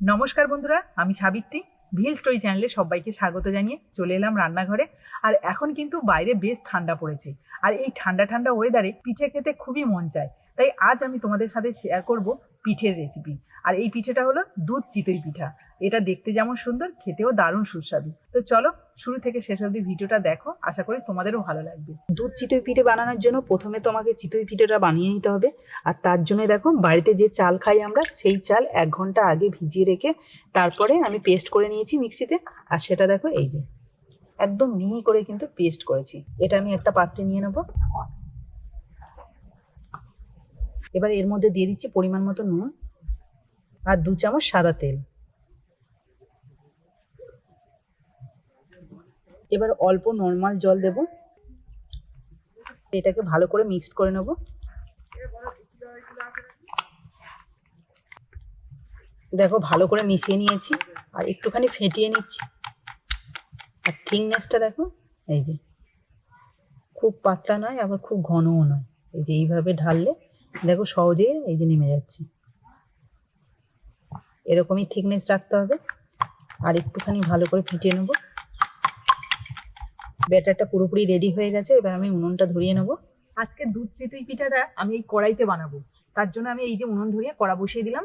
নমস্কার বন্ধুরা, আমি সাবিত্রী। ভিল স্টোরি চ্যানেলে সবাইকে স্বাগত জানিয়ে চলে এলাম রান্নাঘরে। আর এখন কিন্তু বাইরে বেশ ঠান্ডা পড়েছে। আর এই ঠান্ডা ঠান্ডা ওয়েদারে পিঠে খেতে খুবই মন চায়। তাই আজ আমি তোমাদের সাথে শেয়ার করব পিঠের রেসিপি আর এই পিঠেটা হলো দুধ চিতই পিঠা। এটা দেখতে যেমন সুন্দর, খেতেও দারুণ সুস্বাদু। তো চলো, শুরু থেকে শেষ অবধি ভিডিওটা দেখো। আশা করি তোমাদেরও ভালো লাগবে। দুধ চিতই পিঠে বানানোর জন্য প্রথমে তোমাকে চিতই পিঠেটা বানিয়ে নিতে হবে। আর তার জন্য দেখো, বাড়িতে যে চাল খাই আমরা, সেই চাল এক ঘণ্টা আগে ভিজিয়ে রেখে তারপরে আমি পেস্ট করে নিয়েছি মিক্সিতে। আর সেটা দেখো, এই যে, একদম মিহি করে কিন্তু পেস্ট করেছি। এটা আমি একটা পাত্রে নিয়ে নেব। এবার এর মধ্যে দিয়ে দিচ্ছি পরিমাণ মতো নুন আর দু চামচ সাদা তেল। এবার অল্প নর্মাল জল দেব। এটাকে ভালো করে মিক্সড করে নেব। দেখো, ভালো করে মিশিয়ে নিয়েছি আর একটুখানি ফেটিয়ে নিচ্ছি। আর থিকনেসটা দেখো, এই যে। খুব পাতলা নয়, আবার খুব ঘনও নয়। এই যে এইভাবে ঢাললে দেখো সহজেই এই যে নেমে যাচ্ছে। এরকমই থিকনেস রাখতে হবে। আর একটুখানি ভালো করে ফেটিয়ে নেব। ব্যাটারটা পুরোপুরি রেডি হয়ে গেছে, এবার আমি উনুনটা ধরিয়ে নেব। আজকে দুধ চিতই পিঠাটা আমি এই কড়াইতে বানাবো। তার জন্য আমি এই যে উনুন ধরিয়ে কড়া বসিয়ে দিলাম।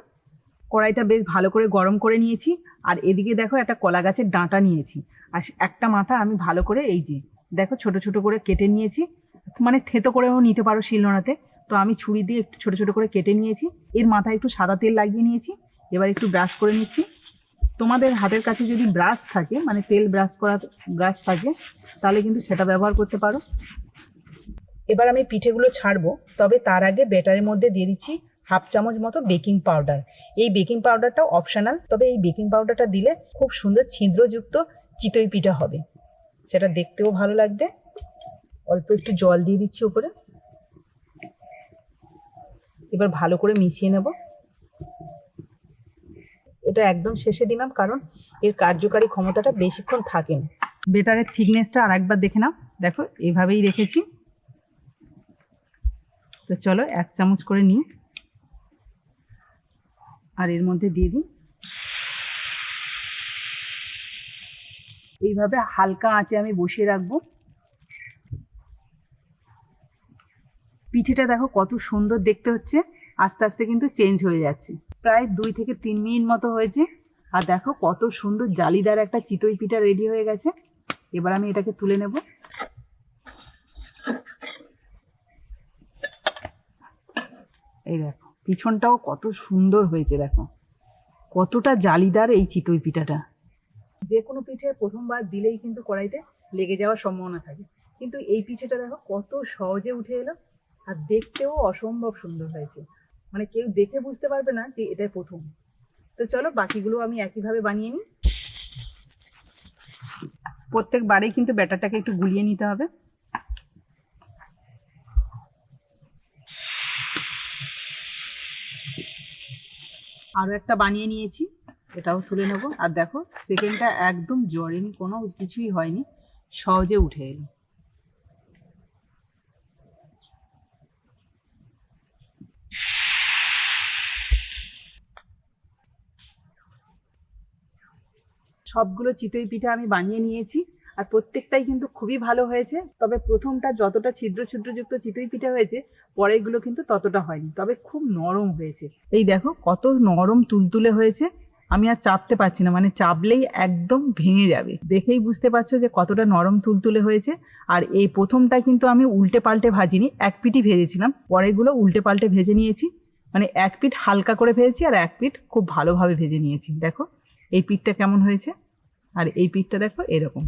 কড়াইটা বেশ ভালো করে গরম করে নিয়েছি। আর এদিকে দেখো একটা কলা গাছের ডাঁটা নিয়েছি। আর একটা মাথা আমি ভালো করে এই যে, দেখো ছোট ছোট করে কেটে নিয়েছি। মানে থেতো করেও নিতে পারো শিলনোড়াতে। তো আমি ছুরি দিয়ে একটু ছোটো ছোটো করে কেটে নিয়েছি। এর মাথায় একটু সাদা তেল লাগিয়ে নিয়েছি। এবার একটু ব্রাশ করে নিচ্ছি। তোমাদের হাতের কাছে যদি ব্রাশ থাকে মানে তেল ব্রাশ করা ব্রাশ থাকে, তাহলে কিন্তু সেটা ব্যবহার করতে পারো। এবার আমি পিঠেগুলো ছাড়বো। তবে তার আগে ব্যাটারের মধ্যে দিয়ে দিচ্ছি হাফ চামচ মতো বেকিং পাউডার। এই বেকিং পাউডারটাও অপশনাল, তবে এই বেকিং পাউডারটা দিলে খুব সুন্দর ছিদ্রযুক্ত চিতই পিঠা হবে। সেটা দেখতেও ভালো লাগবে। অল্প একটু জল দিয়ে দিচ্ছি উপরে। এবার ভালো করে মিশিয়ে নেব। এটা একদম শেষে দিলাম, কারণ এর কার্যকারী ক্ষমতাটা বেশিক্ষণ থাকে না। বেটারের থিকনেসটা আর একবার দেখে নাও। দেখো এইভাবেই রেখেছি। তো চলো, এক চামচ করে নিই। আর এর মধ্যে দিয়ে দিই। এইভাবে হালকা আঁচে আমি বসিয়ে রাখব। পিঠেটা দেখো কত সুন্দর দেখতে হচ্ছে। আস্তে আস্তে কিন্তু চেঞ্জ হয়ে যাচ্ছে। প্রায় দুই থেকে তিন মিনিট মতো হয়েছে। আর দেখো কত সুন্দর জালিদার একটা চিতই পিঠা রেডি হয়ে গেছে। এবার আমি এটাকে তুলে নেব। এই দেখো, পিছনটাও কত সুন্দর হয়েছে দেখো। কতটা জালিদার এই চিতই পিঠাটা। যে কোনো পিঠে প্রথমবার দিলেই কিন্তু কড়াইতে লেগে যাওয়ার সম্ভাবনা থাকে। কিন্তু এই পিঠেটা দেখো কত সহজে উঠে এলো। আর দেখতেও অসম্ভব সুন্দর হয়েছে। মানে কেউ দেখে বুঝতে পারবে না যে এটাই প্রথম। তো চলো, বাকিগুলো আমি একইভাবে বানিয়ে নিই। প্রত্যেকবারেই কিন্তু ব্যাটারটাকে একটু গুলিয়ে নিতে হবে। আরও একটা বানিয়ে নিয়েছি, এটাও তুলে নেব। আর দেখো সেকেন্ডটা একদম জড়েনি কোনো কিছুই হয়নি, সহজে উঠে এলো। সবগুলো চিতই পিঠা আমি বানিয়ে নিয়েছি আর প্রত্যেকটাই কিন্তু খুবই ভালো হয়েছে। তবে প্রথমটা যতটা ছিদ্র ছিদ্রযুক্ত চিতই পিঠা হয়েছে, পরেরগুলো কিন্তু ততটা হয়নি। তবে খুব নরম হয়েছে। এই দেখো, কত নরম তুলতুলে হয়েছে। আমি আর চাপতে পারছি না মানে চাপলেই একদম ভেঙে যাবে। দেখেই বুঝতে পারছ যে কতটা নরম তুলতুলে হয়েছে। আর এই প্রথমটা কিন্তু আমি উল্টে পাল্টে ভাজিনি, এক পিঠই ভেজেছিলাম। পরেরগুলো উল্টে পাল্টে ভেজে নিয়েছি। মানে এক পিঠ হালকা করে ভেজেছি আর এক পিঠ খুব ভালোভাবে ভেজে নিয়েছি। দেখো, এই পিঠটা কেমন হয়েছে। আর এই পিঠটা দেখো এরকম।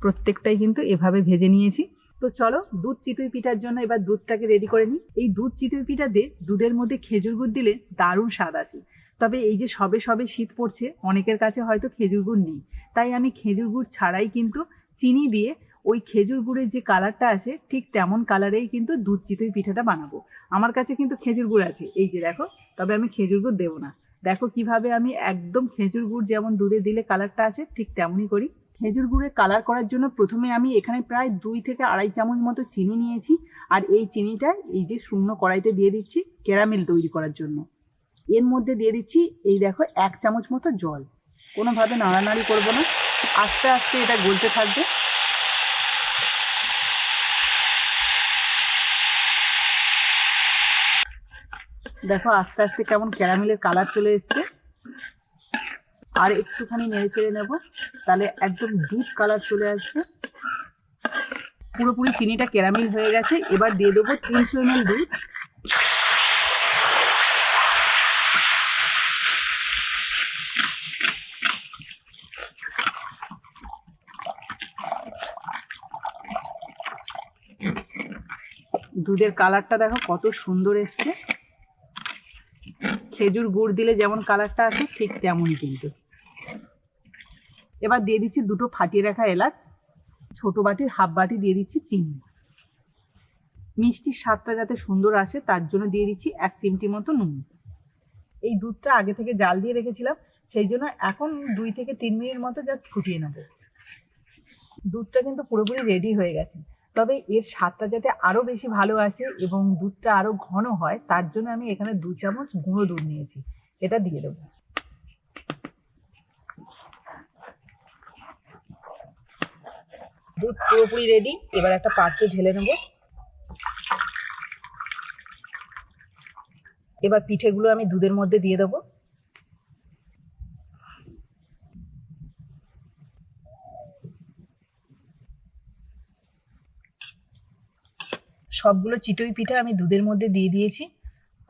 প্রত্যেকটাই কিন্তু এভাবে ভেজে নিয়েছি। তো চলো দুধ চিতই পিঠার জন্য এবার দুধটাকে রেডি করে নিই। এই দুধ চিতই পিঠাতে দুধের মধ্যে খেজুর গুড় দিলে দারুণ স্বাদ আসে। তবে এই যে সবে সবে শীত পড়ছে, অনেকের কাছে হয়তো খেজুর গুড় নেই। তাই আমি খেজুর গুড় ছাড়াই কিন্তু চিনি দিয়ে ওই খেজুর গুড়ের যে কালারটা আসে ঠিক তেমন কালারেই কিন্তু দুধ চিতই পিঠাটা বানাবো। আমার কাছে কিন্তু খেজুর গুড় আছে। এই যে দেখো, তবে আমি খেজুর গুড় দেবো না। দেখো কীভাবে আমি একদম খেজুর গুড় যেমন দুধে দিলে কালারটা আসে, ঠিক তেমনই করি। খেজুর গুড়ের কালার করার জন্য প্রথমে আমি এখানে প্রায় দুই থেকে আড়াই চামচ মতো চিনি নিয়েছি। আর এই চিনিটা এই যে শূন্য কড়াইতে দিয়ে দিচ্ছি ক্যারামেল তৈরি করার জন্য। এর মধ্যে দিয়ে দিচ্ছি এই দেখো এক চামচ মতো জল। কোনোভাবে নাড়ানাড়ি করব না। আস্তে আস্তে এটা গলতে থাকবে। দেখো আস্তে আস্তে কেমন ক্যারামেলের কালার চলে এসছে। আর একটুখানি নেড়ে চেড়ে নেব, তাহলে একদম ডিপ কালার চলে আসবে। পুরোপুরি চিনিটা ক্যারামেল হয়ে গেছে, এবার দিয়ে দেবো তিনশো এম দুধ। দুধের কালারটা দেখো কত সুন্দর এসছে। খেজুর গুড় দিলে যেমন কালারটা আসে, ঠিক তেমনই কিন্তু। এবার দিয়ে দিচ্ছি দুটো ফাটিয়ে রাখা এলাচ, ছোট বাটির, হাফ বাটি দিয়ে দিচ্ছি চিনি। মিষ্টির স্বাদটা যাতে সুন্দর আসে, তার জন্য দিয়ে দিচ্ছি এক চিমটি মতো নুন। এই দুধটা আগে থেকে জাল দিয়ে রেখেছিলাম, সেই জন্য এখন দুই থেকে তিন মিনিট মতো জাস্ট ফুটিয়ে নেব। দুধটা কিন্তু পুরোপুরি রেডি হয়ে গেছে। তবে এর স্বাদটা যাতে আরও বেশি ভালো আসে এবং দুধটা আরও ঘন হয়, তার জন্য আমি এখানে দু চামচ গুঁড়ো দুধ নিয়েছি। এটা দিয়ে দেবো। দুধ পুরোপুরি রেডি এবার একটা পাত্রে ঢেলে নেব। এবার পিঠেগুলো আমি দুধের মধ্যে দিয়ে দেবো। সবগুলো চিতই পিঠা আমি দুধের মধ্যে দিয়ে দিয়েছি।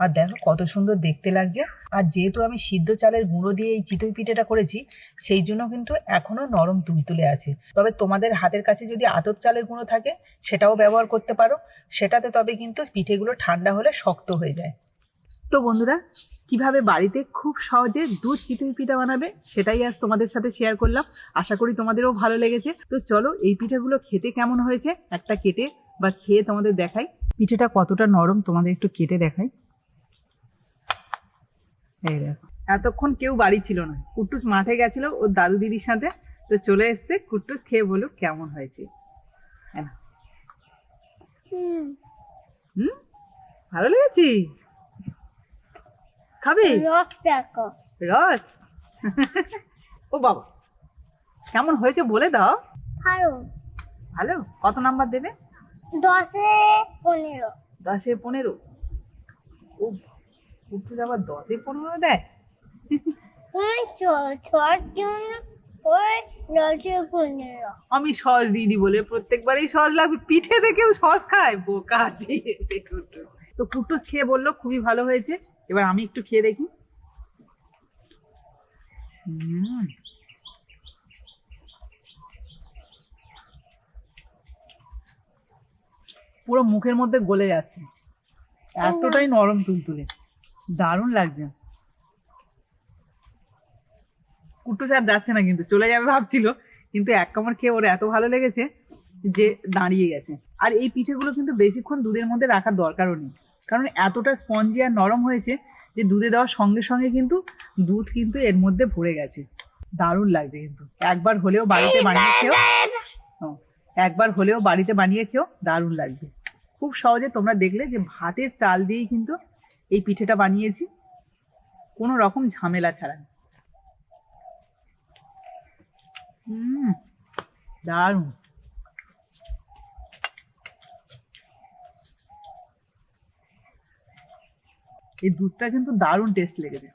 আর দেখো কত সুন্দর দেখতে লাগছে। আর যেহেতু আমি সিদ্ধ চালের গুঁড়ো দিয়ে এই চিতই পিঠেটা করেছি, সেই জন্য কিন্তু এখনও নরম তুলতুলে আছে। তবে তোমাদের হাতের কাছে যদি আতপ চালের গুঁড়ো থাকে, সেটাও ব্যবহার করতে পারো। সেটাতে তবে কিন্তু পিঠেগুলো ঠান্ডা হলে শক্ত হয়ে যায়। তো বন্ধুরা, কীভাবে বাড়িতে খুব সহজে দুধ চিতই পিঠা বানাবে, সেটাই আজ তোমাদের সাথে শেয়ার করলাম। আশা করি তোমাদেরও ভালো লেগেছে। তো চলো এই পিঠেগুলো খেতে কেমন হয়েছে, একটা কেটে বা খেয়ে তোমাদের দেখাই। পিঠেটা কতটা নরম তোমাদের একটু কেটে দেখাই। এই দেখো। এতক্ষণ কেউ বাড়ি ছিল না। কুট্টুস মাঠে গেছিল ওর দাদু দিদির সাথে। তো চলে এসছে কুট্টুস খেয়ে বলুক কেমন হয়েছে। হ্যাঁ হুম। ভালো লেগেছি? খাবে? রস রস? ও বাবা। কেমন হয়েছে বলে দাও। ভালো। ভালো? কত নাম্বার দেবে? দশে পনেরো। দশে পনেরো? ও কুট্টুস আবার দশে পনেরো দেয়? আমি সস দিইনি বলে প্রত্যেকবারই সস লাগবে। পিঠে থেকেও সস খায়? বোকা আছে। তো কুট্টুস খেয়ে বলল খুবই ভালো হয়েছে। এবার আমি একটু খেয়ে দেখি। হুম। পুরো মুখের মধ্যে গলে যাচ্ছে। এতটাই নরম তুলতুলে। দারুণ লাগছে। কুট্টু স্যার যাচ্ছে না কিন্তু চলে যাবে ভাবছিল। কিন্তু এক কামড় খেয়ে ওর এত ভালো লেগেছে যে দাঁড়িয়ে গেছে। আর এই পিঠেগুলো কিন্তু বেশিক্ষণ দুধের মধ্যে রাখার দরকারও নেই। কারণ এতটা স্পঞ্জি আর নরম হয়েছে যে দুধে দেওয়ার সঙ্গে সঙ্গে কিন্তু দুধ কিন্তু এর মধ্যে ভরে গেছে। দারুণ লাগছে কিন্তু। একবার হলেও বাড়িতে বানিয়ে খেও একবার হলেও বাড়িতে বানিয়ে খেও দারুণ লাগবে। খুব সহজে তোমরা দেখলে যে ভাতের চাল দিয়েই কিন্তু এই পিঠেটা বানিয়েছি। কোনো রকম ঝামেলা ছাড়া। দারুণ। এই দুধটা কিন্তু দারুণ টেস্ট লেগেছে।